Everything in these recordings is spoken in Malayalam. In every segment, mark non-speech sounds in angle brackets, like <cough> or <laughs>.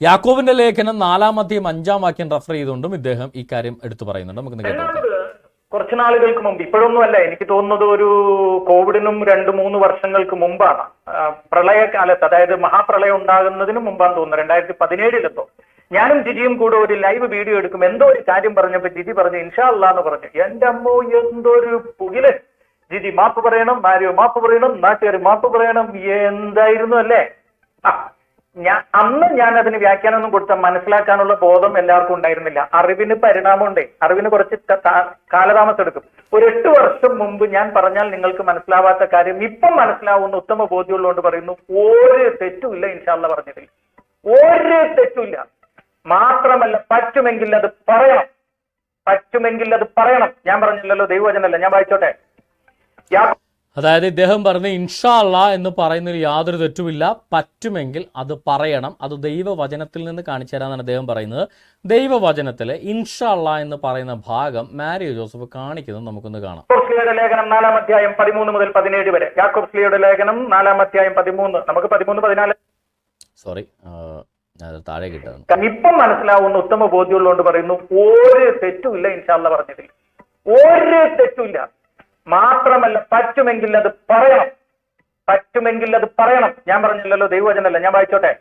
യാക്കോബിന്റെ ലേഖനം നാലാം അധ്യയം അഞ്ചാം വാക്യം റഫർ ചെയ്തുകൊണ്ടും ഇദ്ദേഹം കാര്യം എടുത്തു പറയുന്നുണ്ട്. നമുക്ക് കേട്ടോ കുറച്ച് നാളുകൾക്ക് മുമ്പ് ഇപ്പോഴൊന്നുമല്ല എനിക്ക് തോന്നുന്നത് ഒരു കോവിഡിനും രണ്ട് മൂന്ന് വർഷങ്ങൾക്ക് മുമ്പാണ്. പ്രളയകാലത്ത് അതായത് മഹാപ്രളയം ഉണ്ടാകുന്നതിന് മുമ്പാണ് തോന്നുന്നത് രണ്ടായിരത്തി പതിനേഴിലെത്തോ ഞാനും ജിജിയും കൂടെ ഒരു ലൈവ് വീഡിയോ എടുക്കും. എന്തോ ഒരു കാര്യം പറഞ്ഞപ്പോ ജിജി പറഞ്ഞു ഇൻഷാ അല്ലാ എന്ന് പറഞ്ഞു. എന്റെ അമ്മോ എന്തൊരു പുകിൽ. ജിജി മാപ്പ് പറയണം മാരിയോ മാപ്പ് പറയണം നാട്ടുകാർ മാപ്പ് പറയണം. എന്തായിരുന്നു അല്ലേ? ഞാൻ അന്ന് ഞാൻ അതിന് വ്യാഖ്യാനമൊന്നും കൊടുത്ത മനസ്സിലാക്കാനുള്ള ബോധം എല്ലാവർക്കും ഉണ്ടായിരുന്നില്ല. അറിവിന് പരിണാമമുണ്ട്. അറിവിന് കുറച്ച് കാലതാമസം എടുക്കും ഒരു എട്ട് വർഷം മുമ്പ് ഞാൻ പറഞ്ഞാൽ നിങ്ങൾക്ക് മനസ്സിലാവാത്ത കാര്യം ഇപ്പം മനസ്സിലാവുന്ന ഉത്തമ ബോധ്യമുള്ളതുകൊണ്ട് പറയുന്നു ഒരു തെറ്റുമില്ല ഇൻഷാല്ല പറഞ്ഞതിൽ. ഒരു തെറ്റുമില്ല മാത്രമല്ല പറ്റുമെങ്കിൽ അത് പറയണം. പറ്റുമെങ്കിൽ അത് പറയണം. ഞാൻ പറഞ്ഞില്ലല്ലോ ദൈവവചനല്ല ഞാൻ വായിച്ചോട്ടെ. അതായത് ഇദ്ദേഹം പറഞ്ഞ ഇൻഷാള്ള എന്ന് പറയുന്നതിൽ യാതൊരു തെറ്റുമില്ല. പറ്റുമെങ്കിൽ അത് പറയണം. അത് ദൈവവചനത്തിൽ നിന്ന് കാണിച്ചു തരാമെന്നാണ് അദ്ദേഹം പറയുന്നത്. ദൈവവചനത്തിൽ ഇൻഷാള്ള എന്ന് പറയുന്ന ഭാഗം മാരിയോ ജോസഫ് കാണിക്കുന്നത് നമുക്കൊന്ന് കാണാം. ലേഖനം നാലാം അധ്യായം പതിമൂന്ന് മുതൽ പതിനേഴ് വരെ. യാക്കോസ്ലിയുടെ ലേഖനം നാലാം അധ്യായം പതിമൂന്ന്. നമുക്ക് പതിമൂന്ന് പതിനാല്. സോറി താഴെ കിട്ടുന്നു ഇപ്പം മനസ്സിലാവുന്ന ഉത്തമ ബോധ്യമുള്ളതുകൊണ്ട് പറയുന്നു ഒരു തെറ്റുമില്ല ഇൻഷാള്ള പറഞ്ഞതിൽ. ഒരു തെറ്റുമില്ല. മാത്രമല്ല പറ്റുമെങ്കിൽ അത് പറയണം. പറ്റുമെങ്കിൽ അത് പറയണം. ഞാൻ പറഞ്ഞില്ലല്ലോ ദൈവവചനല്ല ഞാൻ വായിച്ചോട്ടെ.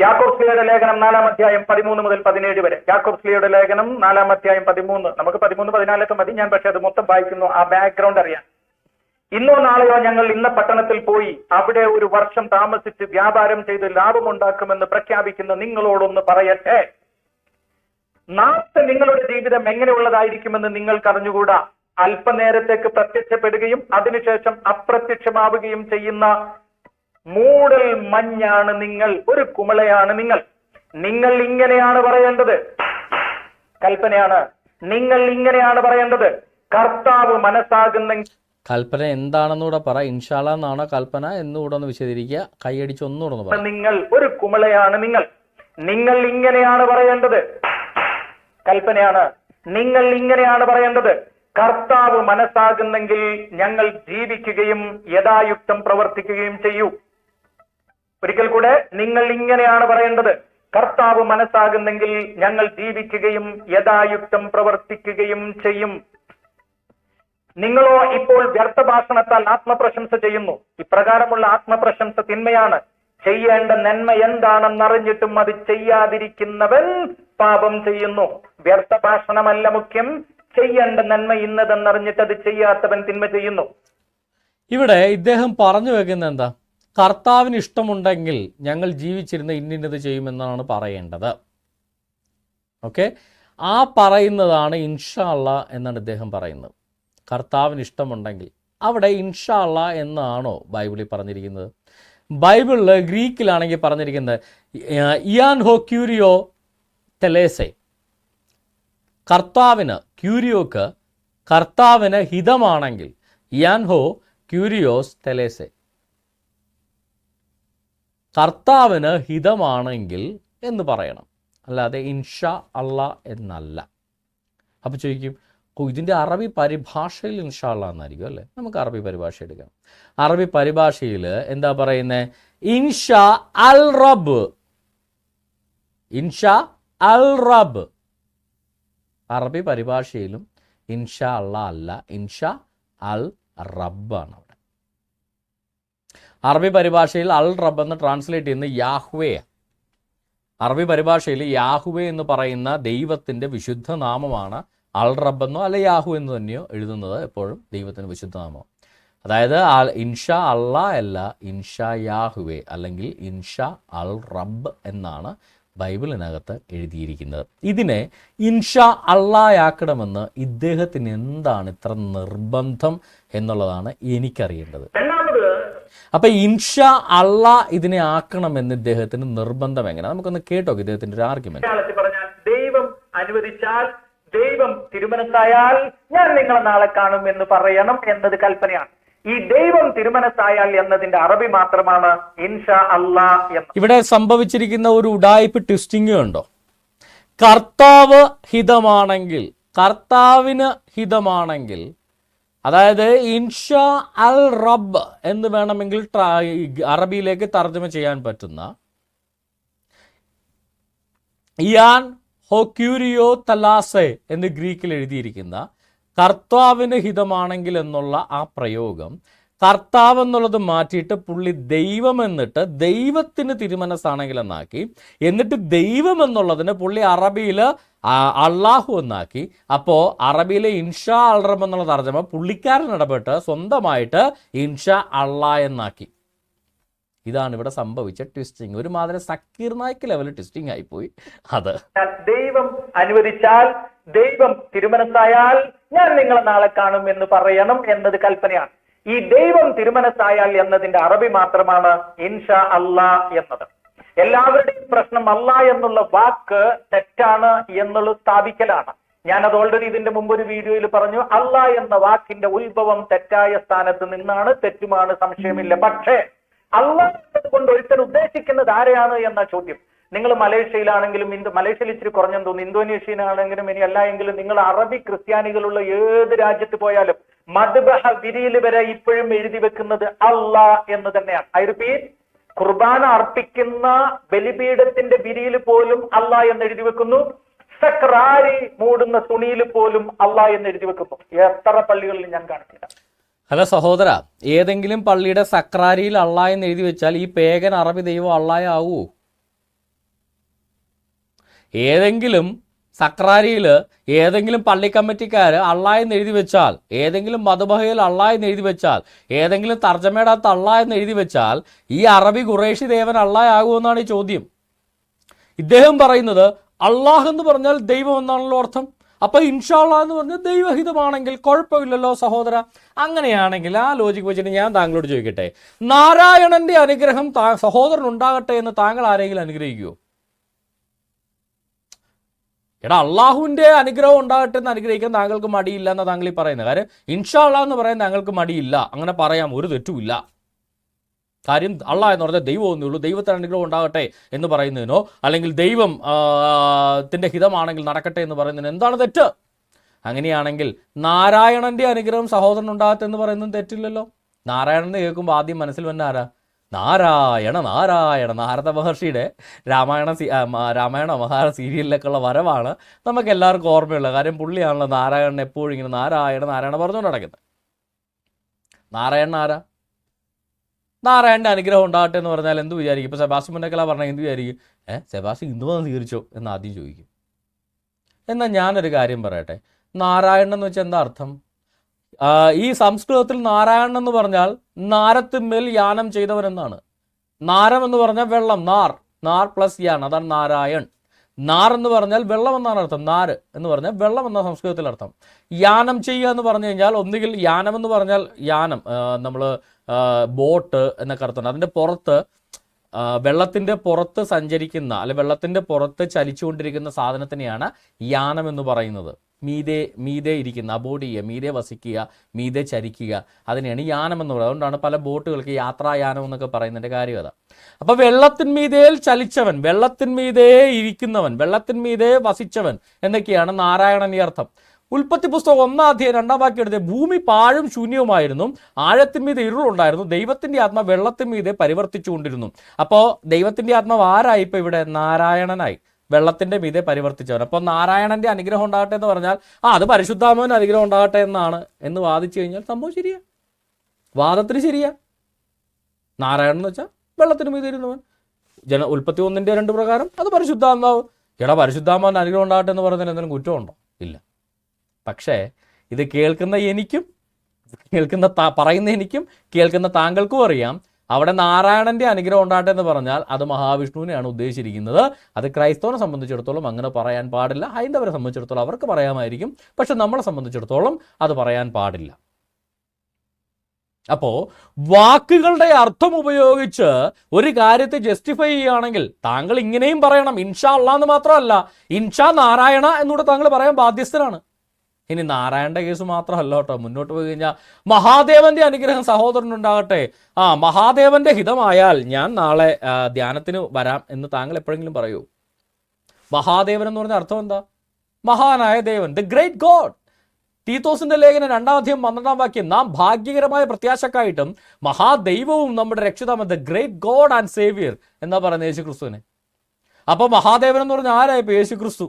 യാക്കോബ് സ്ലിയുടെ ലേഖനം നാലാം അധ്യായം പതിമൂന്ന് മുതൽ പതിനേഴ് വരെ. യാക്കോബ് സ്ലിയുടെ ലേഖനം നാലാം അധ്യായം പതിമൂന്ന്. നമുക്ക് പതിമൂന്ന് പതിനാലൊക്കെ മതി. ഞാൻ പക്ഷെ അത് മൊത്തം വായിക്കുന്നു. ആ ബാക്ക്ഗ്രൗണ്ട് അറിയാൻ. ഇന്നോ നാളെയോ ഞങ്ങൾ ഇന്ന പട്ടണത്തിൽ പോയി അവിടെ ഒരു വർഷം താമസിച്ച് വ്യാപാരം ചെയ്ത് ലാഭമുണ്ടാക്കുമെന്ന് പ്രഖ്യാപിക്കുന്ന നിങ്ങളോടൊന്ന് പറയട്ടെ. നാളത്തെ നിങ്ങളുടെ ജീവിതം എങ്ങനെയുള്ളതായിരിക്കുമെന്ന് നിങ്ങൾക്ക് അറിഞ്ഞുകൂടാ അല്പനേരത്തേക്ക് പ്രത്യക്ഷപ്പെടുകയും അതിനുശേഷം അപ്രത്യക്ഷമാവുകയും ചെയ്യുന്ന മൂടൽ മഞ്ഞാണ് നിങ്ങൾ ഒരു കുമളയാണ് നിങ്ങൾ. നിങ്ങൾ ഇങ്ങനെയാണ് പറയേണ്ടത്. കൽപ്പനയാണ്. നിങ്ങൾ ഇങ്ങനെയാണ് പറയേണ്ടത്. കർത്താവ് മനസ്സാകുന്നെങ്കിൽ കൽപ്പന എന്താണെന്നൂടെ പറ. ഇൻഷാല്ല എന്നാണോ കൽപ്പന എന്നുകൂടെ ഒന്ന് വിശദീകരിക്കുക. കൈയടിച്ച് ഒന്നുകൂടെ ഒന്ന് പറ. നിങ്ങൾ ഒരു കുമളയാണ് നിങ്ങൾ. നിങ്ങൾ ഇങ്ങനെയാണ് പറയേണ്ടത്. കൽപ്പനയാണ്. നിങ്ങൾ ഇങ്ങനെയാണ് പറയേണ്ടത്. കർത്താവ് മനസ്സാകുന്നെങ്കിൽ ഞങ്ങൾ ജീവിക്കുകയും യഥായുക്തം പ്രവർത്തിക്കുകയും ചെയ്യൂ. ഒരിക്കൽ കൂടെ നിങ്ങൾ ഇങ്ങനെയാണ് പറയേണ്ടത്. കർത്താവ് മനസ്സാകുന്നെങ്കിൽ ഞങ്ങൾ ജീവിക്കുകയും യഥായുക്തം പ്രവർത്തിക്കുകയും ചെയ്യും. നിങ്ങളോ ഇപ്പോൾ വ്യർത്ഥഭാഷണത്താൽ ആത്മപ്രശംസ ചെയ്യുന്നു. ഇപ്രകാരമുള്ള ആത്മപ്രശംസ തിന്മയാണ്. ചെയ്യേണ്ട നന്മ എന്താണെന്നറിഞ്ഞിട്ടും അത് ചെയ്യാതിരിക്കുന്നവൻ പാപം ചെയ്യുന്നു. വ്യർത്ഥഭാഷണമല്ല മുഖ്യം. ചെയ്യേണ്ട നന്മ ഇന്നതെന്നറിഞ്ഞിട്ട് അത് ചെയ്യാത്തവൻ തിന്മ ചെയ്യുന്നു. ഇവിടെ ഇദ്ദേഹം പറഞ്ഞു വെക്കുന്നത് എന്താ? കർത്താവിന് ഇഷ്ടമുണ്ടെങ്കിൽ ഞങ്ങൾ ജീവിച്ചിരുന്ന ഇന്നിന്നത് ചെയ്യുമെന്നാണ് പറയേണ്ടത്. ഓക്കെ? ആ പറയുന്നതാണ് ഇൻഷാള്ള എന്നാണ് ഇദ്ദേഹം പറയുന്നത്. കർത്താവിന് ഇഷ്ടമുണ്ടെങ്കിൽ. അവിടെ ഇൻഷാള്ള എന്നാണോ ബൈബിളിൽ പറഞ്ഞിരിക്കുന്നത്? ബൈബിളിൽ ഗ്രീക്കിലാണെങ്കിൽ പറഞ്ഞിരിക്കുന്നത് ഇയാൻ ഹോ ക്യൂരിയോ തെലേസെ. കർത്താവിന് ക്യൂരിയോക്ക് കർത്താവിന് ഹിതമാണെങ്കിൽ യാൻഹോ ക്യൂരിയോസ് തെലേസെ. കർത്താവിന് ഹിതമാണെങ്കിൽ എന്ന് പറയണം. അല്ലാതെ ഇൻഷ അല്ല എന്നല്ല. അപ്പോൾ ചോദിക്കും "ഓ, ഇതിന്റെ അറബി പരിഭാഷയിൽ ഇൻഷാ അല്ല എന്നായിരിക്കും അല്ലേ? നമുക്ക് അറബി പരിഭാഷ എടുക്കാം. അറബി പരിഭാഷയിൽ എന്താ പറയുന്നത് ഇൻഷ അൽ റബ് ഇൻഷ അൽ റബ്ബ്. അറബി പരിഭാഷയിലും ഇൻഷാ അള്ള അല്ല ഇൻഷ അൽ റബ്ബാണ് അവിടെ. അറബി പരിഭാഷയിൽ അൽ റബ്ബ് എന്ന് ട്രാൻസ്ലേറ്റ് ചെയ്യുന്ന യാഹ്വേ അറബി പരിഭാഷയിൽ യാഹുവേ എന്ന് പറയുന്ന ദൈവത്തിന്റെ വിശുദ്ധ നാമമാണ് അൽ റബ്ബെന്നോ അല്ലെ യാഹു എന്ന് തന്നെയോ എഴുതുന്നത് എപ്പോഴും ദൈവത്തിന്റെ വിശുദ്ധ നാമം അതായത് ഇൻഷാ അല്ലാ അല്ല ഇൻഷ യാഹുവേ അല്ലെങ്കിൽ ഇൻഷ അൽ റബ്ബ് എന്നാണ് ബൈബിളിനകത്ത് എഴുതിയിരിക്കുന്നത്. ഇതിനെ ഇൻഷാ അള്ളായാക്കണമെന്ന് ഇദ്ദേഹത്തിന് എന്താണ് ഇത്ര നിർബന്ധം എന്നുള്ളതാണ് എനിക്കറിയേണ്ടത്. അപ്പൊ ഇൻഷാ അള്ള ഇതിനെ ആക്കണമെന്ന് ഇദ്ദേഹത്തിന് നിർബന്ധം എങ്ങനെ നമുക്കൊന്ന് കേട്ടോ ഇദ്ദേഹത്തിന്റെ ഒരു ആർഗ്യുമെന്റ് പറഞ്ഞാൽ ദൈവം അനുവദിച്ചാൽ ദൈവം തിരുമനസ്സായാൽ ഞാൻ നിങ്ങളെ നാളെ കാണും എന്ന് പറയണം എന്നത് കൽപ്പനയാണ്. ഈ ദൈവം തിരുമനസ്സായാൽ എന്നതിന്റെ അറബി മാത്രമാണ് ഇൻഷാ അല്ലാ എന്ന്. ഇവിടെ സംഭവിച്ചിരിക്കുന്ന ഒരു ഉടായ്പ് ട്വിസ്റ്റിംഗ് ഉണ്ടോ? കർത്താവ് ഹിതമാണെങ്കിൽ കർത്താവിന് ഹിതമാണെങ്കിൽ അതായത് ഇൻഷാ അൽ റബ്ബ് എന്ന് വേണമെങ്കിൽ അറബിയിലേക്ക് തർജമ ചെയ്യാൻ പറ്റുന്ന ഇയാൻ ഹോക്യൂരിയോ തലാസെ എന്ന് ഗ്രീക്കിൽ എഴുതിയിരിക്കുന്ന കർത്താവിന് ഹിതമാണെങ്കിൽ എന്നുള്ള ആ പ്രയോഗം കർത്താവ് എന്നുള്ളത് മാറ്റിയിട്ട് പുള്ളി ദൈവം എന്നിട്ട് ദൈവത്തിന് തിരുമനസ്സാണെങ്കിൽ എന്നാക്കി എന്നിട്ട് ദൈവം എന്നുള്ളതിന് പുള്ളി അറബിയിൽ അള്ളാഹു എന്നാക്കി. അപ്പോൾ അറബിയിലെ ഇൻഷാ അൽറം എന്നുള്ള തർജമ പുള്ളിക്കാരൻ ഇടപെട്ട് സ്വന്തമായിട്ട് ഇൻഷാ അള്ളാ എന്നാക്കി. ഇതാണ് ഇവിടെ സംഭവിച്ച ട്വിസ്റ്റിംഗ്. ഒരുമാതിരി സക്കീർ നായ്ക്ക് ലെവൽ ട്വിസ്റ്റിംഗ് ആയിപ്പോയി. അത്. ദൈവം അനുവദിച്ചാൽ ദൈവം തിരുമനസ്സായാൽ ഞാൻ നിങ്ങളെ നാളെ കാണും എന്ന് പറയണം എന്നത് കൽപ്പനയാണ്. ഈ ദൈവം തിരുമനസ്സായാൽ എന്നതിന്റെ അറബി മാത്രമാണ് ഇൻഷ അല്ലാ എന്നത്. എല്ലാവരുടെയും പ്രശ്നം അല്ല എന്നുള്ള വാക്ക് തെറ്റാണ് എന്നുള്ളത് സ്ഥാപിക്കലാണ്. ഞാൻ അത് ഓൾറെഡി ഇതിന്റെ മുമ്പ് ഒരു വീഡിയോയിൽ പറഞ്ഞു അല്ല എന്ന വാക്കിന്റെ ഉത്ഭവം തെറ്റായ സ്ഥാനത്ത് നിന്നാണ് തെറ്റുമാണ് സംശയമില്ല. പക്ഷേ അല്ല കൊണ്ട് ഒരുത്തൻ ഉദ്ദേശിക്കുന്നത് ആരെയാണ് എന്ന ചോദ്യം. നിങ്ങൾ മലേഷ്യയിലാണെങ്കിലും ഇന്ത് മലേഷ്യയിൽ ഇച്ചിരി കുറഞ്ഞെന്ന് തോന്നുന്നു. ഇന്തോനേഷ്യയിലാണെങ്കിലും ഇനി അല്ല എങ്കിലും നിങ്ങൾ അറബി ക്രിസ്ത്യാനികളുള്ള ഏത് രാജ്യത്ത് പോയാലും മദ്ബഹ വിരിയിൽ വരെ ഇപ്പോഴും എഴുതി വെക്കുന്നത് അള്ളാ എന്ന് തന്നെയാണ്. ഐ റിപ്പീറ്റ് കുർബാന അർപ്പിക്കുന്ന ബലിപീഠത്തിന്റെ വിരിയിൽ പോലും അള്ളാ എന്ന് എഴുതി വെക്കുന്നു. സക്രാരി മൂടുന്ന തുണിയിൽ പോലും അള്ളാ എന്ന് എഴുതി വെക്കുന്നു. എത്ര പള്ളികളിൽ ഞാൻ കാണുന്നില്ല ഹലോ സഹോദര ഏതെങ്കിലും പള്ളിയുടെ സക്രാരിയിൽ അള്ളാ എന്ന് എഴുതി വെച്ചാൽ ഈ പേഗൻ അറബി ദൈവം അള്ളായ ആവുമോ ഏതെങ്കിലും സക്രാരിയിൽ ഏതെങ്കിലും പള്ളി കമ്മിറ്റിക്കാർ അള്ളായെന്ന് എഴുതി വെച്ചാൽ ഏതെങ്കിലും മതബഹയിൽ അള്ളായെന്ന് എഴുതി വെച്ചാൽ ഏതെങ്കിലും തർജമേടാത്ത അള്ളായെന്ന് എഴുതി വെച്ചാൽ ഈ അറബി ഖുറേഷി ദേവൻ അള്ളായാകുമെന്നാണ് ഈ ചോദ്യം. ഇദ്ദേഹം പറയുന്നത് അള്ളാഹ് എന്ന് പറഞ്ഞാൽ ദൈവം എന്നാണല്ലോ അർത്ഥം. അപ്പൊ ഇൻഷാള്ള എന്ന് പറഞ്ഞാൽ ദൈവഹിതമാണെങ്കിൽ കുഴപ്പമില്ലല്ലോ സഹോദര. അങ്ങനെയാണെങ്കിൽ ആ ലോജിക് വെച്ചിട്ട് ഞാൻ താങ്കളോട് ചോദിക്കട്ടെ നാരായണന്റെ അനുഗ്രഹം സഹോദരൻ ഉണ്ടാകട്ടെ എന്ന് താങ്കൾ ആരെങ്കിലും അനുഗ്രഹിക്കുമോ എടാ അള്ളാഹുവിന്റെ അനുഗ്രഹം ഉണ്ടാകട്ടെ എന്ന് അനുഗ്രഹിക്കാൻ താങ്കൾക്ക് മടിയില്ല എന്നാ താങ്കൾ ഈ പറയുന്നത്. കാര്യം ഇൻഷാള്ള എന്ന് പറയാൻ താങ്കൾക്ക് മടിയില്ല. അങ്ങനെ പറയാം ഒരു തെറ്റുമില്ല കാര്യം അള്ളാ എന്ന് പറഞ്ഞാൽ ദൈവം ഒന്നേ ഉള്ളൂ. ദൈവത്തിന് അനുഗ്രഹം ഉണ്ടാകട്ടെ എന്ന് പറയുന്നതിനോ അല്ലെങ്കിൽ ദൈവം ത്തിന്റെ ഹിതമാണെങ്കിൽ നടക്കട്ടെ എന്ന് പറയുന്നതിന് എന്താണ് തെറ്റ്? അങ്ങനെയാണെങ്കിൽ നാരായണന്റെ അനുഗ്രഹം സഹോദരൻ ഉണ്ടാകട്ടെ എന്ന് പറയുന്നതും തെറ്റില്ലല്ലോ. നാരായണൻ എന്ന് കേൾക്കുമ്പോൾ ആദ്യം മനസ്സിൽ വന്ന ആരാ? നാരായണ നാരായണ നാരദ മഹർഷിയുടെ രാമായണ രാമായണ മഹാര സീരിയലിലൊക്കെയുള്ള വരവാണ് നമുക്ക് എല്ലാവർക്കും ഓർമ്മയുള്ളത്. കാര്യം പുള്ളിയാണല്ലോ നാരായണൻ എപ്പോഴും ഇങ്ങനെ നാരായണ നാരായണ പറഞ്ഞുകൊണ്ട് നടക്കുന്നത് നാരായണൻ ആരാ? നാരായണന്റെ അനുഗ്രഹം ഉണ്ടാകട്ടെ എന്ന് പറഞ്ഞാൽ എന്ത് വിചാരിക്കും? ഇപ്പോൾ സെബാസ് മുന്നക്കല പറഞ്ഞാൽ എന്ത് വിചാരിക്കും? ഏ സെബാസ് ഹിന്ദു മതം സ്വീകരിച്ചോ എന്ന് ആദ്യം ചോദിക്കും. എന്നാൽ ഞാനൊരു കാര്യം പറയട്ടെ? നാരായണൻ എന്ന് വെച്ചാൽ എന്താ അർത്ഥം? ഈ സംസ്കൃതത്തിൽ നാരായണൻ എന്ന് പറഞ്ഞാൽ നാരത്തിന്മേൽ യാനം ചെയ്തവൻ എന്നാണ് നാരം എന്ന് പറഞ്ഞാൽ വെള്ളം നാർ. നാർ പ്ലസ് യാൻ അതാണ് നാരായൺ. നാർ എന്ന് പറഞ്ഞാൽ വെള്ളം എന്നാണ് അർത്ഥം. നാര് എന്ന് പറഞ്ഞാൽ വെള്ളം എന്ന സംസ്കൃതത്തിൽ അർത്ഥം. യാനം ചെയ്യുക എന്ന് പറഞ്ഞു കഴിഞ്ഞാൽ ഒന്നുകിൽ യാനം എന്ന് പറഞ്ഞാൽ യാനം നമ്മൾ ബോട്ട് എന്നൊക്കെ അർത്ഥം. അതിന്റെ പുറത്ത് ആ, വെള്ളത്തിന്റെ പുറത്ത് സഞ്ചരിക്കുന്ന അല്ലെ വെള്ളത്തിന്റെ പുറത്ത് ചലിച്ചുകൊണ്ടിരിക്കുന്ന സാധനത്തിനെയാണ് യാനം എന്ന് പറയുന്നത്. മീതെ മീതെ ഇരിക്കുന്ന അബോർഡ് ചെയ്യുക മീതെ വസിക്കുക മീതെ ചരിക്കുക അതിനെയാണ് യാനം എന്ന് പറയുന്നത്. അതുകൊണ്ടാണ് പല ബോട്ടുകൾക്ക് യാത്രായാനം എന്നൊക്കെ പറയുന്നതിന്റെ കാര്യം അതാ. അപ്പൊ വെള്ളത്തിന്മീതേൽ ചലിച്ചവൻ വെള്ളത്തിന്മീതേ ഇരിക്കുന്നവൻ വെള്ളത്തിന്മീതേ വസിച്ചവൻ എന്നൊക്കെയാണ് നാരായണന്റെ അർത്ഥം. ഉൽപ്പത്തി പുസ്തകം ഒന്നാം അധ്യായം രണ്ടാം വാക്യം എടുത്ത് ഭൂമി പാഴും ശൂന്യവുമായിരുന്നു. ആഴത്തിന്മീതെ ഇരുളുണ്ടായിരുന്നു. ദൈവത്തിന്റെ ആത്മ വെള്ളത്തിന്മീതെ പരിവർത്തിച്ചുകൊണ്ടിരുന്നു. അപ്പോൾ ദൈവത്തിന്റെ ആത്മാവ് ആരായി? ഇപ്പൊ ഇവിടെ നാരായണനായി. വെള്ളത്തിന്റെ മീതെ പരിവർത്തിച്ചവൻ. അപ്പോൾ നാരായണന്റെ അനുഗ്രഹം ഉണ്ടാകട്ടെ എന്ന് പറഞ്ഞാൽ ആ അത് പരിശുദ്ധാത്മാവിന്റെ അനുഗ്രഹം ഉണ്ടാകട്ടെ എന്നാണ്. എന്ന് വാദിച്ചു കഴിഞ്ഞാൽ സംഭവം ശരിയാ. വാദത്തിന് ശരിയാ. നാരായണൻ എന്ന് വെച്ചാൽ വെള്ളത്തിന് മീതെ ഇരുന്നവൻ. ജന ഉൽപ്പത്തി ഒന്നിന്റെ രണ്ട് പ്രകാരം അത് പരിശുദ്ധാത്മാവ്. എടാ പരിശുദ്ധാത്മാവിന്റെ അനുഗ്രഹം ഉണ്ടാകട്ടെ എന്ന് പറയുന്നതിന് എന്തെങ്കിലും കുറ്റമുണ്ടോ? ഇല്ല. പക്ഷേ ഇത് കേൾക്കുന്ന എനിക്കും കേൾക്കുന്ന പറയുന്ന എനിക്കും കേൾക്കുന്ന താങ്കൾക്കും അറിയാം. അവിടെ നാരായണന്റെ അനുഗ്രഹം ഉണ്ടാകട്ടെ എന്ന് പറഞ്ഞാൽ അത് മഹാവിഷ്ണുവിനെയാണ് ഉദ്ദേശിച്ചിരിക്കുന്നത്. അത് ക്രൈസ്തവനെ സംബന്ധിച്ചിടത്തോളം അങ്ങനെ പറയാൻ പാടില്ല. ഹൈന്ദവരെ സംബന്ധിച്ചിടത്തോളം അവർക്ക് പറയാമായിരിക്കും. പക്ഷെ നമ്മളെ സംബന്ധിച്ചിടത്തോളം അത് പറയാൻ പാടില്ല. അപ്പോ വാക്കുകളുടെ അർത്ഥം ഉപയോഗിച്ച് ഒരു കാര്യത്തെ ജസ്റ്റിഫൈ ചെയ്യുകയാണെങ്കിൽ താങ്കൾ ഇങ്ങനെയും പറയണം. ഇൻഷാ അള്ളാന്ന് മാത്രമല്ല. ഇൻഷാ നാരായണ എന്നൂടെ താങ്കൾ പറയാൻ ബാധ്യസ്ഥനാണ് ഇനി നാരായണന്റെ കേസ് മാത്രമല്ല കേട്ടോ. മുന്നോട്ട് പോയി കഴിഞ്ഞാൽ മഹാദേവന്റെ അനുഗ്രഹം സഹോദരനുണ്ടാകട്ടെ. ആ മഹാദേവന്റെ ഹിതമായാൽ ഞാൻ നാളെ ധ്യാനത്തിന് വരാം എന്ന് താങ്കൾ എപ്പോഴെങ്കിലും പറയൂ. മഹാദേവൻ എന്ന് പറഞ്ഞ അർത്ഥം എന്താ? മഹാനായ ദേവൻ ദ ഗ്രേറ്റ് ഗോഡ് തീത്തോസിന്റെ ലേഖനം രണ്ടാം അധ്യായം പന്ത്രണ്ടാം വാക്യം നാം ഭാഗ്യകരമായ പ്രത്യാശക്കായിട്ടും മഹാദൈവവും നമ്മുടെ രക്ഷിതാമ the great God and saviour എന്നാ പറയുന്നത് യേശു ക്രിസ്തുവിനെ അപ്പോൾ മഹാദേവൻ എന്ന് പറഞ്ഞ ആരായി യേശു ക്രിസ്തു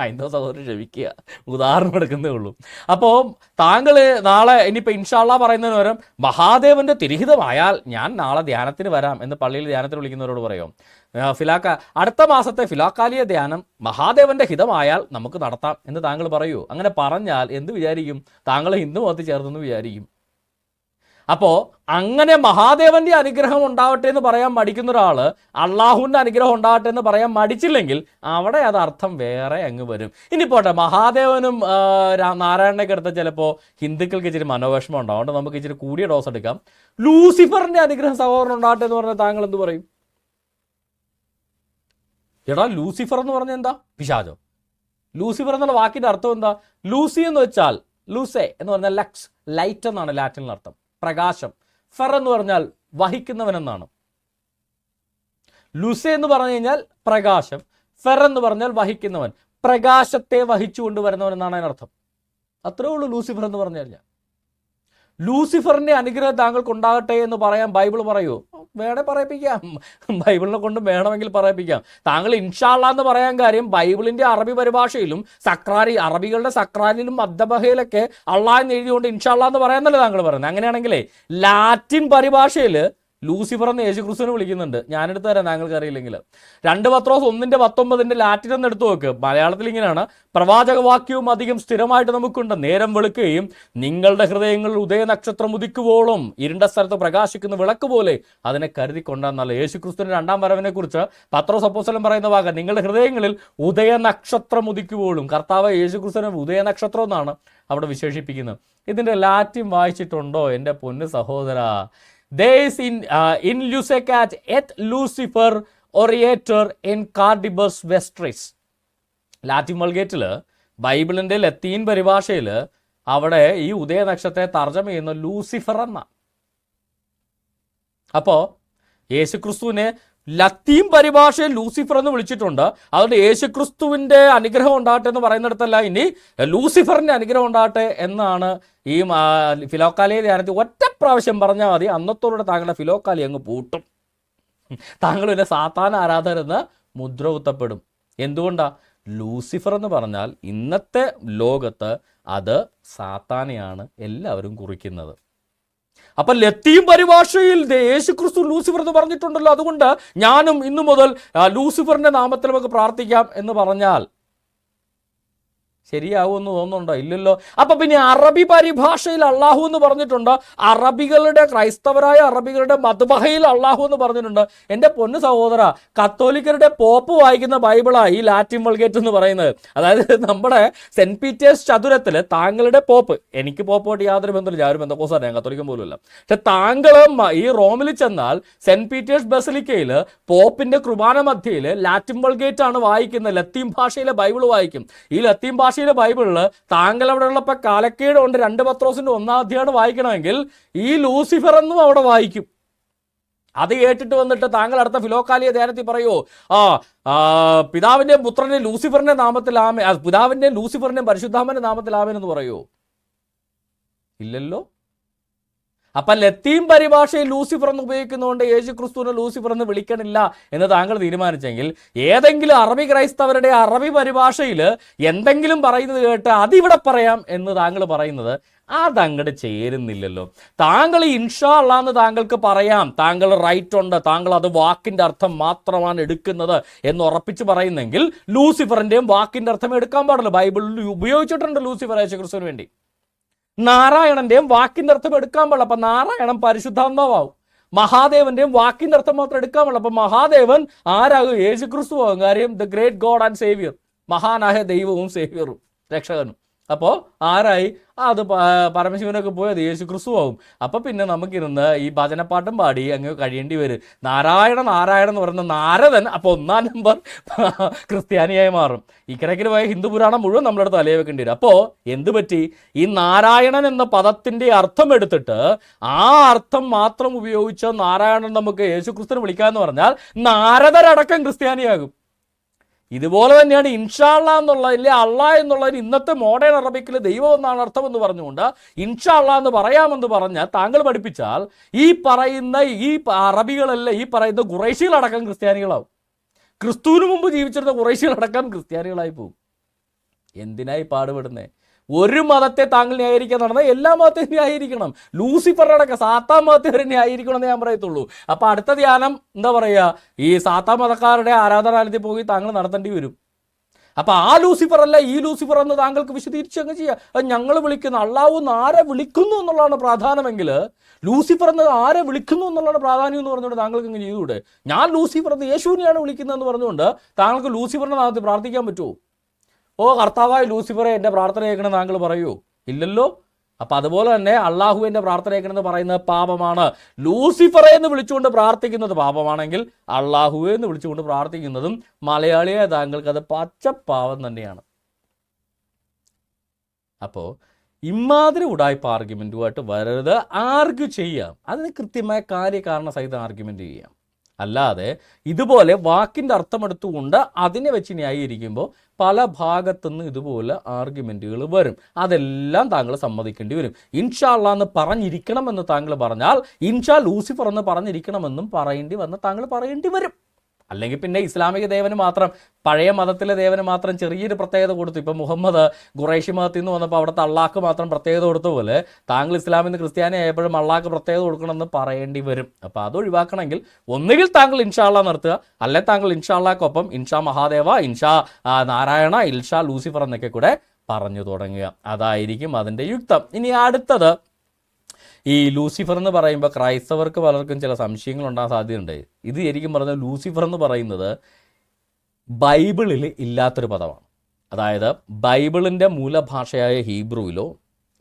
ഹൈന്ദവ സഹോദരൻ ക്ഷമിക്കുക. ഉദാഹരണം എടുക്കുന്നേ ഉള്ളൂ. അപ്പോൾ താങ്കൾ നാളെ ഇനിയിപ്പോൾ ഇൻഷാള്ള പറയുന്നതിന് പകരം മഹാദേവന്റെ തിരിഹിതമായാൽ ഞാൻ നാളെ ധ്യാനത്തിന് വരാം എന്ന് പള്ളിയിൽ ധ്യാനത്തിന് വിളിക്കുന്നവരോട് പറയും. ഫിലാക്ക അടുത്ത മാസത്തെ ഫിലാക്കാലിയ ധ്യാനം മഹാദേവന്റെ ഹിതമായാൽ നമുക്ക് നടത്താം എന്ന് താങ്കൾ പറയൂ. അങ്ങനെ പറഞ്ഞാൽ എന്ത് വിചാരിക്കും? താങ്കൾ ഹിന്ദു മതത്തിൽ ചേർന്നെന്ന് വിചാരിക്കും. അപ്പോൾ അങ്ങനെ മഹാദേവന്റെ അനുഗ്രഹം ഉണ്ടാവട്ടെ എന്ന് പറയാൻ മടിക്കുന്ന ഒരാൾ അള്ളാഹുവിന്റെ അനുഗ്രഹം ഉണ്ടാവട്ടെ എന്ന് പറയാൻ മടിച്ചില്ലെങ്കിൽ അവിടെ അത് അർത്ഥം വേറെ അങ്ങ് വരും. ഇനി പോട്ടെ മഹാദേവനും നാരായണനൊക്കെ എടുത്ത ചിലപ്പോൾ ഹിന്ദുക്കൾക്ക് ഇച്ചിരി മനോവിഷമം ഉണ്ടാവും. അതുകൊണ്ട് നമുക്ക് ഇച്ചിരി കൂടിയ ഡോസ് എടുക്കാം. ലൂസിഫറിന്റെ അനുഗ്രഹം സഹോദരൻ ഉണ്ടാവട്ടെ എന്ന് പറഞ്ഞാൽ താങ്കൾ എന്ത് പറയും? എടാ ലൂസിഫർ എന്ന് പറഞ്ഞാൽ എന്താ? പിശാചോ. ലൂസിഫർ എന്നുള്ള വാക്കിന്റെ അർത്ഥം എന്താ? ലൂസി എന്ന് വെച്ചാൽ ലൂസെ എന്ന് പറഞ്ഞാൽ ലക്സ് ലൈറ്റ് എന്നാണ് ലാറ്റിനിൽ അർത്ഥം. പ്രകാശം. ഫർ എന്ന് പറഞ്ഞാൽ വഹിക്കുന്നവൻ എന്നാണ് ലൂസെ എന്ന് പറഞ്ഞു കഴിഞ്ഞാൽ പ്രകാശം. ഫെർ എന്ന് പറഞ്ഞാൽ വഹിക്കുന്നവൻ. പ്രകാശത്തെ വഹിച്ചു കൊണ്ടുവരുന്നവൻ എന്നാണ് അതിനർത്ഥം. അത്രേ ഉള്ളൂ ലൂസിഫർ എന്ന് പറഞ്ഞു കഴിഞ്ഞാൽ. ലൂസിഫറിന്റെ അനുഗ്രഹം താങ്കൾക്ക് ഉണ്ടാകട്ടെ എന്ന് പറയാൻ ബൈബിൾ പറയൂ. വേണേ പറയിപ്പിക്കാം. ബൈബിളിനെ കൊണ്ട് വേണമെങ്കിൽ പറയിപ്പിക്കാം. താങ്കൾ ഇൻഷാള്ള എന്ന് പറയാൻ കാര്യം ബൈബിളിന്റെ അറബി പരിഭാഷയിലും സക്രാരി അറബികളുടെ സക്രാരിയിലും മദ്ദബഹയിലൊക്കെ അള്ളാഹ് എന്ന് എഴുതിയുകൊണ്ട് ഇൻഷാള്ള എന്ന് പറയാന്നല്ലേ താങ്കൾ പറയുന്നത്. അങ്ങനെയാണെങ്കിലേ ലാറ്റിൻ പരിഭാഷയിൽ ലൂസിഫർ എന്ന് യേശു ക്രിസ്തുവിനെ വിളിക്കുന്നുണ്ട്. ഞാനെടുത്ത് തരാം താങ്കൾക്ക് അറിയില്ലെങ്കിൽ. രണ്ട് പത്രോസ് ഒന്നിന്റെ പത്തൊമ്പതിന്റെ ലാറ്റിൻ എന്ന് എടുത്തു നോക്ക് മലയാളത്തിൽ ഇങ്ങനെയാണ്. പ്രവാചകവാക്യവും അധികം സ്ഥിരമായിട്ട് നമുക്കുണ്ട്. നേരം വെളുക്കുകയും നിങ്ങളുടെ ഹൃദയങ്ങളിൽ ഉദയനക്ഷത്രം ഉദിക്കുവോളും ഇരുണ്ട സ്ഥലത്ത് പ്രകാശിക്കുന്ന വിളക്ക് പോലെ അതിനെ കരുതിക്കൊണ്ടാന്നല്ല യേശു ക്രിസ്തുവിന്റെ രണ്ടാം വരവിനെ കുറിച്ച് പത്രോസ് സപ്പോസലം പറയുന്ന ഭാഗം നിങ്ങളുടെ ഹൃദയങ്ങളിൽ ഉദയനക്ഷത്രം ഉദിക്കുവോളും. കർത്താവ് യേശു ഉദയ ഉദയനക്ഷത്രം എന്നാണ് അവിടെ വിശേഷിപ്പിക്കുന്നത്. ഇതിന്റെ ലാറ്റിൻ വായിച്ചിട്ടുണ്ടോ? എന്റെ പൊന്ന് സഹോദര Days in uh, in Lucecat et Lucifer Oriator in Cardibus Vestris. Latin മൾഗേറ്റിൽ ബൈബിളിന്റെ ലത്തീൻ പരിഭാഷയിൽ അവിടെ ഈ ഉദയനക്ഷത്രത്തെ തർജമ ചെയ്യുന്ന ലൂസിഫർ എന്ന അപ്പോൾ യേശുക്രിസ്തുവിനെ ലത്തീൻ പരിഭാഷയിൽ ലൂസിഫർ എന്ന് വിളിച്ചിട്ടുണ്ട്. അതുകൊണ്ട് യേശുക്രിസ്തുവിന്റെ അനുഗ്രഹം ഉണ്ടാകട്ടെ എന്ന് പറയുന്നിടത്തല്ല ഇനി ലൂസിഫറിന്റെ അനുഗ്രഹം ഉണ്ടാകട്ടെ എന്നാണ് ഈ ഫിലോക്കാലിയെ ധ്യാനത്തിൽ ഒറ്റ പ്രാവശ്യം പറഞ്ഞാൽ മതി. അന്നത്തോടെ താങ്കളുടെ ഫിലോക്കാലി അങ്ങ് പൂട്ടും. താങ്കൾ പിന്നെ സാത്താൻ ആരാധകരെന്ന് മുദ്ര കുത്തപ്പെടും എന്തുകൊണ്ടാ? ലൂസിഫർ എന്ന് പറഞ്ഞാൽ ഇന്നത്തെ ലോകത്ത് അത് സാത്താനെയാണ് എല്ലാവരും കുറിക്കുന്നത്. അപ്പൊ ലത്തീൻ പരിഭാഷയിൽ യേശുക്രിസ്തു ലൂസിഫർ എന്ന് പറഞ്ഞിട്ടുണ്ടല്ലോ. അതുകൊണ്ട് ഞാനും ഇന്നു മുതൽ ലൂസിഫറിന്റെ നാമത്തിൽ നമുക്ക് പ്രാർത്ഥിക്കാം എന്ന് പറഞ്ഞാൽ ശരിയാവുമെന്ന് തോന്നുന്നുണ്ടോ? ഇല്ലല്ലോ. അപ്പൊ പിന്നെ അറബി പരിഭാഷയിൽ അള്ളാഹു എന്ന് പറഞ്ഞിട്ടുണ്ട്. അറബികളുടെ ക്രൈസ്തവരായ അറബികളുടെ മധുബഹയിൽ അള്ളാഹു എന്ന് പറഞ്ഞിട്ടുണ്ട്. എന്റെ പൊന്നു സഹോദര കത്തോലിക്കരുടെ പോപ്പ് വായിക്കുന്ന ബൈബിളാ ഈ ലാറ്റിൻ വൾഗേറ്റ് എന്ന് പറയുന്നത്. അതായത് നമ്മുടെ സെന്റ് പീറ്റേഴ്സ് ചതുരത്തിൽ താങ്കളുടെ പോപ്പ്. എനിക്ക് പോപ്പോട്ട് യാതൊരു ബന്ധമില്ല ഞാനൊരു ബന്ധക്കോസാണ് ഞാൻ കത്തോലിക്കൻ പോലുമില്ല. പക്ഷെ താങ്കൾ ഈ റോമിൽ ചെന്നാൽ സെന്റ് പീറ്റേഴ്സ് ബസലിക്കയിൽ പോപ്പിന്റെ കുർബാന മധ്യയിൽ ലാറ്റിൻ വൾഗേറ്റ് ആണ് വായിക്കുന്നത്. ലത്തീൻ ഭാഷയിലെ ബൈബിൾ വായിക്കും. ഈ ലത്തീൻ ഭാഷയിലെ ബൈബിളിൽ താങ്കൾ അവിടെ കാലക്കേട് കൊണ്ട് രണ്ട് പത്രോസിന്റെ ഒന്നാം അധ്യായം വായിക്കണമെങ്കിൽ ഈ ലൂസിഫർ എന്നും അവിടെ വായിക്കും. അത് കേട്ടിട്ട് വന്നിട്ട് താങ്കൾ അടുത്ത ഫിലോക്കാലിയ ധ്യാനത്തിൽ പറയോ ആ പിതാവിന്റെ പുത്രനെ ലൂസിഫറിന്റെ നാമത്തിൽ ആമേ ആ, ലൂസിഫറിന്റെ പരിശുദ്ധാമന്റെ നാമത്തിൽ ആമേനെന്ന് എന്ന് പറയോ. ഇല്ലല്ലോ? അപ്പൊ ലത്തീൻ പരിഭാഷയിൽ ലൂസിഫർ എന്ന് ഉപയോഗിക്കുന്നതുകൊണ്ട് യേശു ക്രിസ്തുവിനെ ലൂസിഫർ എന്ന് വിളിക്കണില്ല എന്ന് താങ്കൾ തീരുമാനിച്ചെങ്കിൽ ഏതെങ്കിലും അറബി ക്രൈസ്തവരുടെ അറബി പരിഭാഷയിൽ എന്തെങ്കിലും പറയുന്നത് കേട്ട് അതിവിടെ പറയാം എന്ന് താങ്കൾ പറയുന്നത് അതങ്ങോട്ട് ചേരുന്നില്ലല്ലോ. താങ്കൾ ഇൻഷാ അള്ളാ എന്ന് താങ്കൾക്ക് പറയാം. താങ്കൾ റൈറ്റ് ഉണ്ട്. താങ്കൾ അത് വാക്കിന്റെ അർത്ഥം മാത്രമാണ് എടുക്കുന്നത് എന്ന് ഉറപ്പിച്ച് പറയുന്നെങ്കിൽ ലൂസിഫറിന്റെയും വാക്കിന്റെ അർത്ഥം എടുക്കാൻ പാടില്ല. ബൈബിളിൽ ഉപയോഗിച്ചിട്ടുണ്ട് ലൂസിഫർ യേശു ക്രിസ്തുവിന് വേണ്ടി. നാരായണന്റെയും വാക്കിന്റെ അർത്ഥം എടുക്കാൻ പാടില്ല. അപ്പൊ നാരായണൻ പരിശുദ്ധാത്മാവും മഹാദേവന്റെയും വാക്കിന്റെ അർത്ഥം മാത്രം എടുക്കാൻ പാടില്ല. അപ്പൊ മഹാദേവൻ ആരാകും? യേശു ക്രിസ്തു ആകും. കാര്യം the great God and saviour. മഹാനായ ദൈവവും സേവിയറും രക്ഷകനും. അപ്പോൾ ആരായി? അത് പരമശിവനൊക്കെ പോയത് യേശു ക്രിസ്തു ആവും അപ്പൊ പിന്നെ നമുക്കിരുന്ന് ഈ ഭജനപ്പാട്ടും പാടി അങ്ങ് കഴിയേണ്ടി വരും. നാരായണ നാരായണ എന്ന് പറയുന്ന നാരദൻ അപ്പോൾ ഒന്നാം നമ്പർ <laughs> ക്രിസ്ത്യാനിയായി മാറും. ഇക്കിടക്കിൽ പോയ ഹിന്ദു പുരാണം മുഴുവൻ നമ്മുടെ തലയെ വെക്കേണ്ടി വരും. അപ്പോൾ എന്ത് പറ്റി? ഈ നാരായണൻ എന്ന പദത്തിന്റെ അർത്ഥം എടുത്തിട്ട് ആ അർത്ഥം മാത്രം ഉപയോഗിച്ച് നാരായണൻ നമുക്ക് യേശു ക്രിസ്തുവിനെ വിളിക്കാമെന്ന് പറഞ്ഞാൽ നാരദരടക്കം ക്രിസ്ത്യാനിയാകും. ഇതുപോലെ തന്നെയാണ് ഇൻഷാള്ള എന്നുള്ള ഇല്ലേ അള്ളാ എന്നുള്ളതിന് ഇന്നത്തെ മോഡേൺ അറബിക്കിൽ ദൈവം എന്നാണ് അർത്ഥം എന്ന് പറഞ്ഞുകൊണ്ട് ഇൻഷാള്ള എന്ന് പറയാമെന്ന് പറഞ്ഞാൽ താങ്കൾ പഠിപ്പിച്ചാൽ ഈ പറയുന്ന ഈ അറബികളല്ല ഈ പറയുന്ന കുറേശികളടക്കം ക്രിസ്ത്യാനികളാവും. ക്രിസ്തുവിന് മുമ്പ് ജീവിച്ചിരുന്ന കുറേശികളടക്കം ക്രിസ്ത്യാനികളായി പോകും എന്തിനായി പാടുപെടുന്നേ? ഒരു മതത്തെ താങ്കൾ ന്യായീകരിക്കാൻ നടന്നാൽ എല്ലാ മതത്തെയും ന്യായീകരിക്കണം. ലൂസിഫറടക്കം സാത്താം മതത്തെ വരെ ന്യായീകരിക്കണം എന്ന് ഞാൻ പറയത്തുള്ളൂ. അപ്പോൾ അടുത്ത ധ്യാനം എന്താ പറയുക ഈ സാത്താം മതക്കാരുടെ ആരാധനാലയത്തിൽ പോയി താങ്കൾ നടത്തേണ്ടി വരും. അപ്പോൾ ആ ലൂസിഫർ അല്ല ഈ ലൂസിഫർ എന്ന് താങ്കൾക്ക് വിശദീകരിച്ച് അങ്ങ് ചെയ്യാം. അത് ഞങ്ങൾ വിളിക്കുന്ന അള്ളാഹു എന്ന് ആരെ വിളിക്കുന്നു എന്നുള്ളതാണ് പ്രാധാന്യമെങ്കിൽ ലൂസിഫർ എന്നത് ആരെ വിളിക്കുന്നു എന്നുള്ളതാണ് പ്രാധാന്യം എന്ന് പറഞ്ഞുകൊണ്ട് താങ്കൾക്ക് ഇങ്ങനെ ചെയ്തുകൂടെ? ഞാൻ ലൂസിഫർ എന്ന് യേശുവിനെയാണ് വിളിക്കുന്നതെന്ന് പറഞ്ഞുകൊണ്ട് താങ്കൾക്ക് ലൂസിഫറിന്റെ നാമത്തിൽ പ്രാർത്ഥിക്കാൻ പറ്റുമോ? ഓ കർത്താവായ ലൂസിഫറെ എന്റെ പ്രാർത്ഥന കേൾക്കണം താങ്കൾ പറയൂ. ഇല്ലല്ലോ? അപ്പം അതുപോലെ തന്നെ അള്ളാഹുവിന്റെ പ്രാർത്ഥന കേൾക്കണമെന്ന് പറയുന്നത് പാപമാണ്. ലൂസിഫറെ എന്ന് വിളിച്ചുകൊണ്ട് പ്രാർത്ഥിക്കുന്നത് പാപമാണെങ്കിൽ അള്ളാഹുവെ എന്ന് വിളിച്ചുകൊണ്ട് പ്രാർത്ഥിക്കുന്നതും മലയാളിയെ താങ്കൾക്ക് അത് പച്ചപ്പാവം തന്നെയാണ്. അപ്പോൾ ഇമാതിരി ഉടായ്പ ആർഗ്യുമെന്റുമായിട്ട് വരരുത്. ആർഗ്യു ചെയ്യാം. അതിന് കൃത്യമായ കാര്യകാരണ സഹിതം ആർഗ്യുമെന്റ് ചെയ്യാം. അല്ലാതെ ഇതുപോലെ വാക്കിന്റെ അർത്ഥമെടുത്തുകൊണ്ട് അതിനെ വെച്ച് ന്യായീകരിക്കുമ്പോൾ പല ഭാഗത്തുനിന്ന് ഇതുപോലെ ആർഗ്യുമെന്റുകൾ വരും. അതെല്ലാം താങ്കൾ സമ്മതിക്കേണ്ടി വരും. ഇൻഷാള്ള എന്ന് പറഞ്ഞിരിക്കണമെന്ന് താങ്കൾ പറഞ്ഞാൽ ഇൻഷാ ലൂസിഫർ എന്ന് പറഞ്ഞിരിക്കണമെന്നും പറയേണ്ടി വന്ന് താങ്കൾ പറയേണ്ടി വരും. അല്ലെങ്കിൽ പിന്നെ ഇസ്ലാമിക ദേവന് മാത്രം പഴയ മതത്തിലെ ദേവന് മാത്രം ചെറിയൊരു പ്രത്യേകത കൊടുത്തു. ഇപ്പം മുഹമ്മദ് ഖുറേഷി മതത്തിൽ നിന്ന് വന്നപ്പോൾ അവിടുത്തെ അള്ളാഹ്ക്ക് മാത്രം പ്രത്യേകത കൊടുത്ത പോലെ താങ്കൾ ഇസ്ലാമിൽ നിന്ന് ക്രിസ്ത്യാനി ആയപ്പോഴും അള്ളാഹ്ക്ക് പ്രത്യേകത കൊടുക്കണമെന്ന് പറയേണ്ടി വരും. അപ്പോൾ അത് ഒഴിവാക്കണമെങ്കിൽ ഒന്നുകിൽ താങ്കൾ ഇൻഷാള്ള നിർത്തുക. അല്ലെ താങ്കൾ ഇൻഷാള്ളക്കൊപ്പം ഇൻഷാ മഹാദേവ ഇൻഷാ നാരായണ ഇൻഷാ ലൂസിഫർ എന്നൊക്കെ കൂടെ പറഞ്ഞു തുടങ്ങുക. അതായിരിക്കും അതിന്റെ യുക്തം. ഇനി അടുത്തത് ഈ ലൂസിഫർ എന്ന് പറയുമ്പോൾ ക്രൈസ്തവർക്ക് പലർക്കും ചില സംശയങ്ങൾ ഉണ്ടാകാൻ സാധ്യതയുണ്ട്. ഇത് ശരിക്കും പറഞ്ഞാൽ ലൂസിഫർ എന്ന് പറയുന്നത് ബൈബിളിൽ ഇല്ലാത്തൊരു പദമാണ്. അതായത് ബൈബിളിന്റെ മൂലഭാഷയായ ഹീബ്രുവിലോ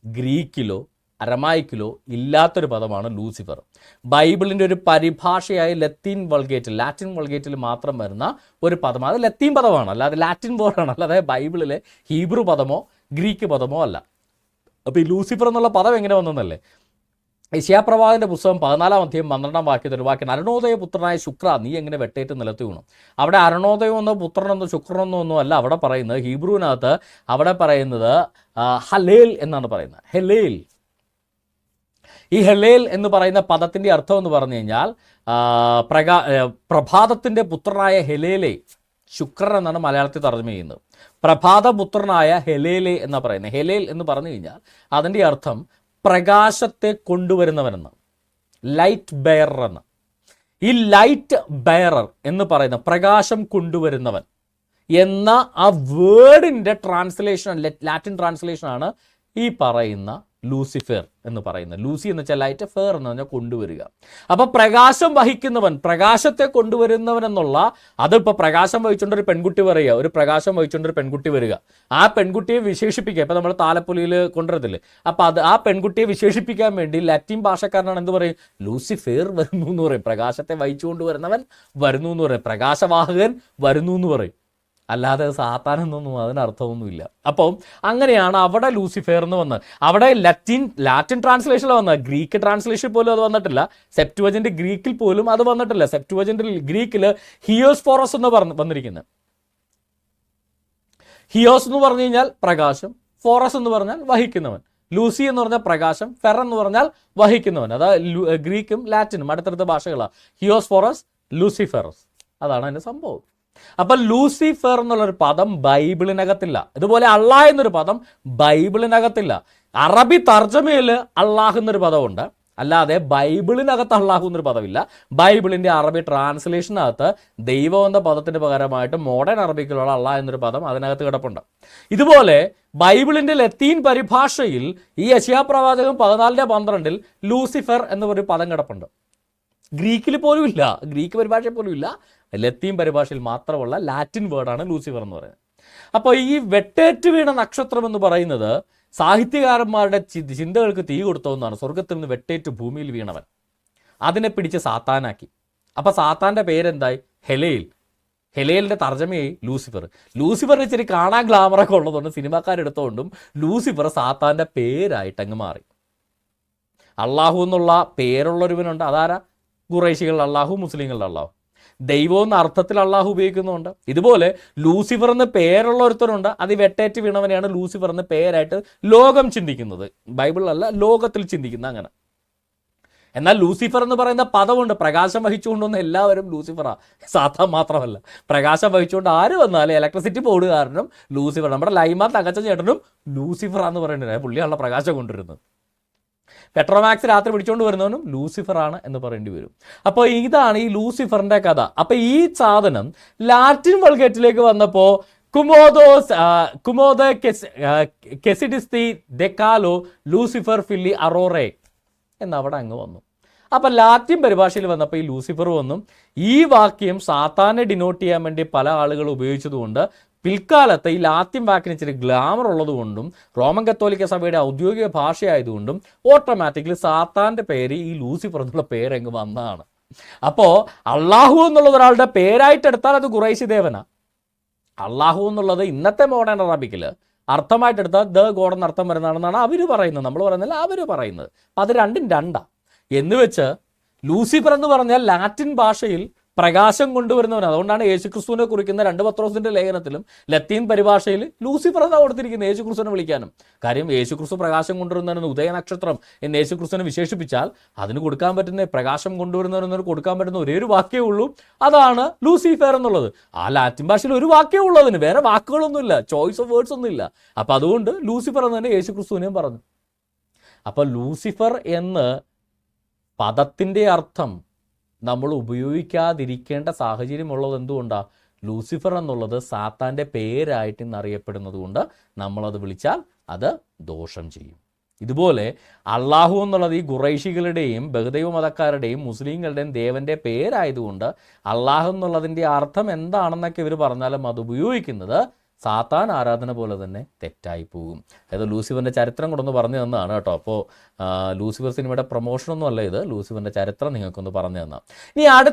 ഗ്രീക്കിലോ അരമായിക്കിലോ ഇല്ലാത്തൊരു പദമാണ് ലൂസിഫർ. ബൈബിളിന്റെ ഒരു പരിഭാഷയായ ലത്തീൻ വൾഗേറ്റ് ലാറ്റിൻ വൾഗേറ്റിൽ മാത്രം വരുന്ന ഒരു പദമാണ്. അത് ലത്തീൻ പദമാണ് അല്ലാതെ ലാറ്റിൻ വേർഡാണ്. അല്ലാതെ ബൈബിളിലെ ഹീബ്രു പദമോ ഗ്രീക്ക് പദമോ അല്ല. അപ്പോൾ ഈ ലൂസിഫർ എന്നുള്ള പദം എങ്ങനെ വന്നെന്നല്ലേ യശയാപ്രവാദിന്റെ പുസ്തകം പതിനാലാം അധ്യയം പന്ത്രണ്ടാം വാക്യത്തിൽ വാക്യം അരുണോദയ പുത്രനായ ശുക്ര നീ എങ്ങനെ വെട്ടേറ്റ് നിലത്തി വീണു? അവിടെ അരുണോദയമെന്നോ പുത്രനെന്നോ ശുക്രനെന്നോ ഒന്നും അല്ല അവിടെ പറയുന്നത് ഹീബ്രുവിനകത്ത് അവിടെ പറയുന്നത് ഹലേൽ എന്നാണ് പറയുന്നത്. ഹെലേൽ. ഈ ഹെലേൽ എന്ന് പറയുന്ന പദത്തിന്റെ അർത്ഥം എന്ന് പറഞ്ഞു കഴിഞ്ഞാൽ പ്രകാ പ്രഭാതത്തിന്റെ പുത്രനായ ഹെലേലെ ശുക്രൻ എന്നാണ് മലയാളത്തിൽ തർജമ ചെയ്യുന്നത്. പ്രഭാതപുത്രനായ ഹെലേലെ എന്ന് പറയുന്നത്. ഹെലേൽ എന്ന് പറഞ്ഞു കഴിഞ്ഞാൽ അതിന്റെ അർത്ഥം പ്രകാശത്തെ കൊണ്ടുവരുന്നവനെന്ന്. ലൈറ്റ് ബെയറർ എന്ന്. ഈ ലൈറ്റ് ബെയറർ എന്ന് പറയുന്ന പ്രകാശം കൊണ്ടുവരുന്നവൻ എന്ന ആ വേർഡിന്റെ ട്രാൻസ്ലേഷൻ ലാറ്റിൻ ട്രാൻസ്ലേഷനാണ് ഈ പറയുന്ന ലൂസിഫർ എന്ന് പറയുന്നത്. ലൂസി എന്ന് വെച്ചാൽ ലൈറ്റ് ഫെയർ എന്ന് പറഞ്ഞാൽ കൊണ്ടുവരിക. അപ്പോൾ പ്രകാശം വഹിക്കുന്നവൻ പ്രകാശത്തെ കൊണ്ടുവരുന്നവൻ എന്നുള്ള അതിപ്പോ പ്രകാശം വഹിച്ചുകൊണ്ട് ഒരു പെൺകുട്ടി പറയുക ഒരു പ്രകാശം വഹിച്ചുകൊണ്ട് ഒരു പെൺകുട്ടി വരിക. ആ പെൺകുട്ടിയെ വിശേഷിപ്പിക്കുക. ഇപ്പൊ നമ്മൾ താലപ്പൊലിയിൽ കൊണ്ടുവരത്തില്ലേ? അപ്പോൾ അത് ആ പെൺകുട്ടിയെ വിശേഷിപ്പിക്കാൻ വേണ്ടി ലാറ്റിൻ ഭാഷക്കാരനാണ് എന്ത് പറയും? ലൂസിഫെയർ വരുന്നു എന്ന് പറയും. പ്രകാശത്തെ വഹിച്ചുകൊണ്ട് വരുന്നവൻ വരുന്നു എന്ന് പറയും. പ്രകാശവാഹകൻ വരുന്നു എന്ന് പറയും. അല്ലാതെ സാത്താനെന്നൊന്നും അതിനർത്ഥമൊന്നുമില്ല. അപ്പോൾ അങ്ങനെയാണ് അവിടെ ലൂസിഫെയർ എന്ന് വന്നത്. അവിടെ ലാറ്റിൻ ലാറ്റിൻ ട്രാൻസ്ലേഷനിൽ വന്നത്. ഗ്രീക്ക് ട്രാൻസ്ലേഷൻ പോലും അത് വന്നിട്ടില്ല. സെപ്റ്റുവജന്റെ ഗ്രീക്കിൽ പോലും അത് വന്നിട്ടില്ല. സെപ്റ്റുവജന്റെ ഗ്രീക്കിൽ ഹിയോസ് ഫോറസ് എന്ന് പറഞ്ഞ് വന്നിരിക്കുന്നത്. ഹിയോസ് എന്ന് പറഞ്ഞു കഴിഞ്ഞാൽ പ്രകാശം ഫോറസ് എന്ന് പറഞ്ഞാൽ വഹിക്കുന്നവൻ. ലൂസി എന്ന് പറഞ്ഞാൽ പ്രകാശം ഫെർ എന്ന് പറഞ്ഞാൽ വഹിക്കുന്നവൻ. അതായത് ഗ്രീക്കും ലാറ്റിനും അടുത്തടുത്ത ഭാഷകളാണ് ഹിയോസ് ഫോറസ് ലൂസിഫെറസ്. അതാണ് അതിന്റെ സംഭവം. അപ്പം ലൂസിഫർ എന്നുള്ളൊരു പദം ബൈബിളിനകത്തില്ല. ഇതുപോലെ അള്ളാഹ് എന്നൊരു പദം ബൈബിളിനകത്തില്ല. അറബി തർജമയിൽ അള്ളാഹ് എന്നൊരു പദമുണ്ട്. അല്ലാതെ ബൈബിളിനകത്ത് അള്ളാഹു എന്നൊരു പദമില്ല. ബൈബിളിന്റെ അറബി ട്രാൻസ്ലേഷനകത്ത് ദൈവം എന്ന പദത്തിന് പകരമായിട്ട് മോഡേൺ അറബിക്കിലുള്ള അള്ളാഹ് എന്നൊരു പദം അതിനകത്ത് കിടപ്പുണ്ട്. ഇതുപോലെ ബൈബിളിന്റെ ലത്തീൻ പരിഭാഷയിൽ ഈ യശയാ പ്രവാചകൻ പതിനാലിന്റെ പന്ത്രണ്ടിൽ ലൂസിഫർ എന്നൊരു പദം കിടപ്പുണ്ട്. ഗ്രീക്കിൽ പോലും ഇല്ല ഗ്രീക്ക് പരിഭാഷയിൽ പോലും ഇല്ല ലത്തീൻ പരിഭാഷയിൽ മാത്രമുള്ള ലാറ്റിൻ വേർഡാണ് ലൂസിഫർ എന്ന് പറയുന്നത്. അപ്പോൾ ഈ വെട്ടേറ്റ് വീണ നക്ഷത്രം എന്ന് പറയുന്നത് സാഹിത്യകാരന്മാരുടെ ചിന്തകൾക്ക് തീ കൊടുത്തതെന്നാണ് സ്വർഗത്തിൽ നിന്ന് വെട്ടേറ്റ് ഭൂമിയിൽ വീണവൻ. അതിനെ പിടിച്ച് സാത്താനാക്കി. അപ്പോൾ സാത്താന്റെ പേരെന്തായി? ഹെലയിൽ. ഹെലയിലിന്റെ തർജമയായി ലൂസിഫർ. ലൂസിഫറിന് ഇച്ചിരി കാണാൻ ഗ്ലാമറൊക്കെ ഉള്ളതുകൊണ്ട് സിനിമാക്കാരെടുത്തുകൊണ്ടും ലൂസിഫർ സാത്താന്റെ പേരായിട്ട് അങ്ങ് മാറി. അള്ളാഹു എന്നുള്ള പേരുള്ളൊരുവനുണ്ട്. അതാരാ? ഖുറൈശികളുടെ അള്ളാഹു മുസ്ലിങ്ങളുടെ അള്ളാഹു. ദൈവം എന്ന അർത്ഥത്തിൽ അള്ളാഹു ഉപയോഗിക്കുന്നുണ്ട് ഇതുപോലെ ലൂസിഫർ എന്ന പേരുള്ള ഒരുത്തരുണ്ട്. അത് വെട്ടേറ്റ് വീണവനെയാണ് ലൂസിഫർ എന്ന പേരായിട്ട് ലോകം ചിന്തിക്കുന്നത്. ബൈബിളിലല്ല ലോകത്തിൽ ചിന്തിക്കുന്ന അങ്ങനെ. എന്നാൽ ലൂസിഫർ എന്ന് പറയുന്ന പദമുണ്ട്. പ്രകാശം വഹിച്ചുകൊണ്ടൊന്നും എല്ലാവരും ലൂസിഫറാ. സാത്താൻ മാത്രമല്ല. പ്രകാശം വഹിച്ചുകൊണ്ട് ആര് വന്നാലും ഇലക്ട്രിസിറ്റി ബോർഡ് കാരണം ലൂസിഫർ. നമ്മുടെ ലൈമാ തകച്ച ചേട്ടനും ലൂസിഫർ എന്ന് പറയുന്നത് പുള്ളിയാണല്ലോ പ്രകാശം കൊണ്ടുവരുന്നത്. പെട്രോമാക്സ് രാത്രി പിടിച്ചുകൊണ്ട് വരുന്നവനും ലൂസിഫർ ആണ് എന്ന് പറയേണ്ടി വരും. അപ്പോൾ ഇതാണ് ഈ ലൂസിഫറിന്റെ കഥ. അപ്പോൾ ഈ സാധനം ലാറ്റിൻ വൾഗേറ്റിലേക്ക് വന്നപ്പോൾ കുമോദോസ് കുമോദ കെസിഡിസ്തി ദെക്കാലോ ലൂസിഫർ ഫില്ലി അറോറെ എന്നവിടെ അങ്ങ് വന്നു. അപ്പം ലാറ്റിൻ പരിഭാഷയിൽ വന്നപ്പോൾ ഈ ലൂസിഫർ വന്നു. ഈ വാക്യം സാത്താനെ ഡിനോട്ട് ചെയ്യാൻ വേണ്ടി പല ആളുകൾ ഉപയോഗിച്ചതുകൊണ്ട് പിൽക്കാലത്ത് ഈ ലാത്തിൻ വാക്കിന് ഇച്ചിരി ഗ്ലാമർ ഉള്ളതുകൊണ്ടും റോമൻ കത്തോലിക്ക സഭയുടെ ഔദ്യോഗിക ഭാഷയായതുകൊണ്ടും ഓട്ടോമാറ്റിക്കലി സാത്താന്റെ പേര് ഈ ലൂസിഫർ എന്നുള്ള പേരങ്ങ് വന്നതാണ്. അപ്പോൾ അള്ളാഹു എന്നുള്ള ഒരാളുടെ പേരായിട്ടെടുത്താൽ അത് കുറേശ്ശി ദേവന. അള്ളാഹു എന്നുള്ളത് ഇന്നത്തെ മോഡേൺ അറബിക്കിൽ അർത്ഥമായിട്ടെടുത്താൽ ദ ഗോഡ് എന്ന് അർത്ഥം വരുന്നതാണെന്നാണ് അവർ പറയുന്നത്. നമ്മൾ പറയുന്നില്ല അവർ പറയുന്നത്. അത് രണ്ടും രണ്ടാണ് എന്ന് വെച്ച് ലൂസിഫർ എന്ന് പറഞ്ഞാൽ ലാറ്റിൻ ഭാഷയിൽ പ്രകാശം കൊണ്ടുവരുന്നവൻ. അതുകൊണ്ടാണ് യേശുക്രിസ്തുവിനെ കുറിക്കുന്ന രണ്ട് പത്രോസിന്റെ ലേഖനത്തിലും ലത്തീൻ പരിഭാഷയിൽ ലൂസിഫർ എന്നാണ് കൊടുത്തിരിക്കുന്നത് യേശുക്രിസ്തുവിനെ വിളിക്കാനും. കാര്യം യേശുക്രിസ്തു പ്രകാശം കൊണ്ടുവരുന്നവനെന്ന് ഉദയനക്ഷത്രം എന്ന് യേശുക്രിസ്തുവിനെ വിശേഷിപ്പിച്ചാൽ അതിന് കൊടുക്കാൻ പറ്റുന്ന പ്രകാശം കൊണ്ടുവരുന്നവരെന്നൊരു കൊടുക്കാൻ പറ്റുന്ന ഒരേ ഒരു വാക്കേ ഉള്ളൂ. അതാണ് ലൂസിഫർ എന്നുള്ളത്. ആ ലാറ്റിൻ ഭാഷയിൽ ഒരു വാക്യേ ഉള്ളൂ അതിന്. വേറെ വാക്കുകളൊന്നുമില്ല. ചോയ്സ് ഓഫ് വേർഡ്സ് ഒന്നുമില്ല. അപ്പം അതുകൊണ്ട് ലൂസിഫർ എന്ന് തന്നെ യേശുക്രിസ്തുവിനെയും പറഞ്ഞു. അപ്പോൾ ലൂസിഫർ എന്ന് പദത്തിന്റെ അർത്ഥം നമ്മൾ ഉപയോഗിക്കാതിരിക്കേണ്ട സാഹചര്യമുള്ളത് എന്തുകൊണ്ടാണ് ലൂസിഫർ എന്നുള്ളത് സാത്താന്റെ പേരായിട്ട് ഇന്ന് അറിയപ്പെടുന്നത് കൊണ്ട് നമ്മളത് വിളിച്ചാൽ അത് ദോഷം ചെയ്യും. ഇതുപോലെ അള്ളാഹു എന്നുള്ളത് ഈ ഖുറൈഷികളുടെയും ബഹുദൈവ മതക്കാരുടെയും മുസ്ലിങ്ങളുടെയും ദേവന്റെ പേരായതുകൊണ്ട് അള്ളാഹു എന്നുള്ളതിന്റെ അർത്ഥം എന്താണെന്നൊക്കെ ഇവർ പറഞ്ഞാലും അത് ഉപയോഗിക്കുന്നത് സാത്താൻ ആരാധന പോലെ തന്നെ തെറ്റായി പോകും. അതായത് ലൂസിഫറിന്റെ ചരിത്രം കൊണ്ടൊന്ന് പറഞ്ഞു തന്നതാണ് കേട്ടോ. അപ്പോൾ ലൂസിഫർ സിനിമയുടെ പ്രൊമോഷനൊന്നും അല്ല ഇത്. ലൂസിഫറിന്റെ ചരിത്രം നിങ്ങൾക്കൊന്ന് പറഞ്ഞു തന്നാം. ഇനി അടുത്ത